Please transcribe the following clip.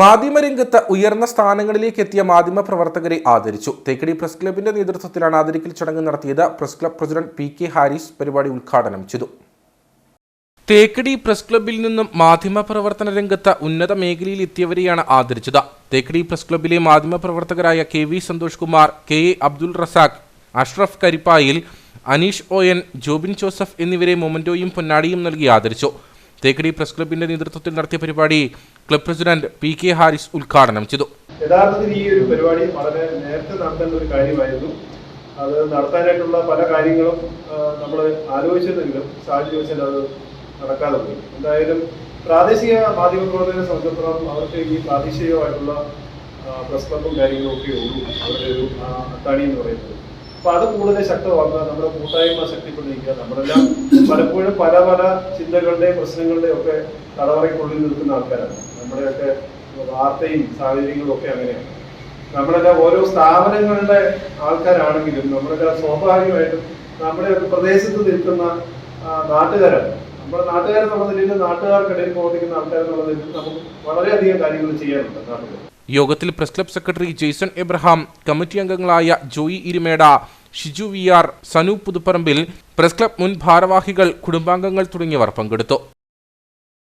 മാധ്യമരംഗത്ത് ഉയർന്ന സ്ഥാനങ്ങളിലേക്ക് എത്തിയ മാധ്യമ പ്രവർത്തകരെ ആദരിച്ചു. തേക്കടി പ്രസ് ക്ലബിന്റെ നേതൃത്വത്തിലാണ് ആദരിക്കൽ ചടങ്ങ് നടത്തിയത്. Press club president P K Haris പരിപാടി ഉദ്ഘാടനം ചെയ്തു. തേക്കടി പ്രസ് ക്ലബിൽ നിന്നും മാധ്യമ പ്രവർത്തന രംഗത്ത് ഉന്നത മേഖലയിൽ എത്തിയവരെയാണ് ആദരിച്ചത്. തേക്കടി പ്രസ് ക്ലബിലെ മാധ്യമ പ്രവർത്തകരായ K V Santhosh Kumar K A Abdul Razak Ashraf Karippayil Aneesh O N Jobin Joseph എന്നിവരെ മൊമന്റോയും പൊന്നാടിയും നൽകി ആദരിച്ചു. തേക്കടി പ്രസ് ക്ലബിന്റെ നേതൃത്വത്തിൽ നടത്തിയ പരിപാടി club president P K Haris ഉദ്ഘാടനം ചെയ്തു. യഥാർത്ഥത്തിൽ ഈ ഒരു പരിപാടി വളരെ നേരത്തെ നടത്തേണ്ട ഒരു കാര്യമായിരുന്നു. അത് നടത്താനായിട്ടുള്ള പല കാര്യങ്ങളും നമ്മൾ ആലോചിച്ചിരുന്നെങ്കിലും സാഹചര്യം വെച്ചാൽ അത് നടക്കാതെ പോയി. എന്തായാലും പ്രാദേശിക മാധ്യമ പ്രവർത്തകരെ സംബന്ധിച്ചിടത്തോളം അവർക്ക് ഈ പ്രാദേശികമായിട്ടുള്ള ക്ലബും കാര്യങ്ങളും ഒക്കെ ഉള്ളൂ. അവരുടെ ഒരു അത്താണി എന്ന് പറയുന്നത്. അപ്പൊ അത് കൂടുതൽ ശക്തമാക്കുക നമ്മുടെ കൂട്ടായ്മ ശക്തിപ്പെട്ടിരിക്കുക നമ്മളെല്ലാം പലപ്പോഴും പല പല ചിന്തകളുടെയും പ്രശ്നങ്ങളുടെയും ഒക്കെ തടവറയ്ക്കുള്ളിൽ നിൽക്കുന്ന ആൾക്കാരാണ്. നമ്മുടെയൊക്കെ വാർത്തയും സാഹചര്യങ്ങളും ഒക്കെ അങ്ങനെയാണ്. നമ്മളെല്ലാം ഓരോ സ്ഥാപനങ്ങളുടെ ആൾക്കാരാണെങ്കിലും നമ്മളെല്ലാം സ്വാഭാവികമായിട്ടും നമ്മുടെ പ്രദേശത്ത് നിൽക്കുന്ന നാട്ടുകാരാണ്. നമ്മുടെ നാട്ടുകാരെന്നുള്ള നിലയിൽ നാട്ടുകാർക്കിടയിൽ പ്രവർത്തിക്കുന്ന ആൾക്കാരെന്നുള്ള നിലയിൽ നമുക്ക് വളരെയധികം കാര്യങ്ങൾ ചെയ്യാനുണ്ട് നാട്ടിൽ. യോഗത്തിൽ press club secretary Jaison Abraham committee അംഗങ്ങളായ Joy Irumeda Shiju V R Sanu Puthupparambil press club മുൻ ഭാരവാഹികൾ കുടുംബാംഗങ്ങൾ തുടങ്ങിയവർ പങ്കെടുത്തു.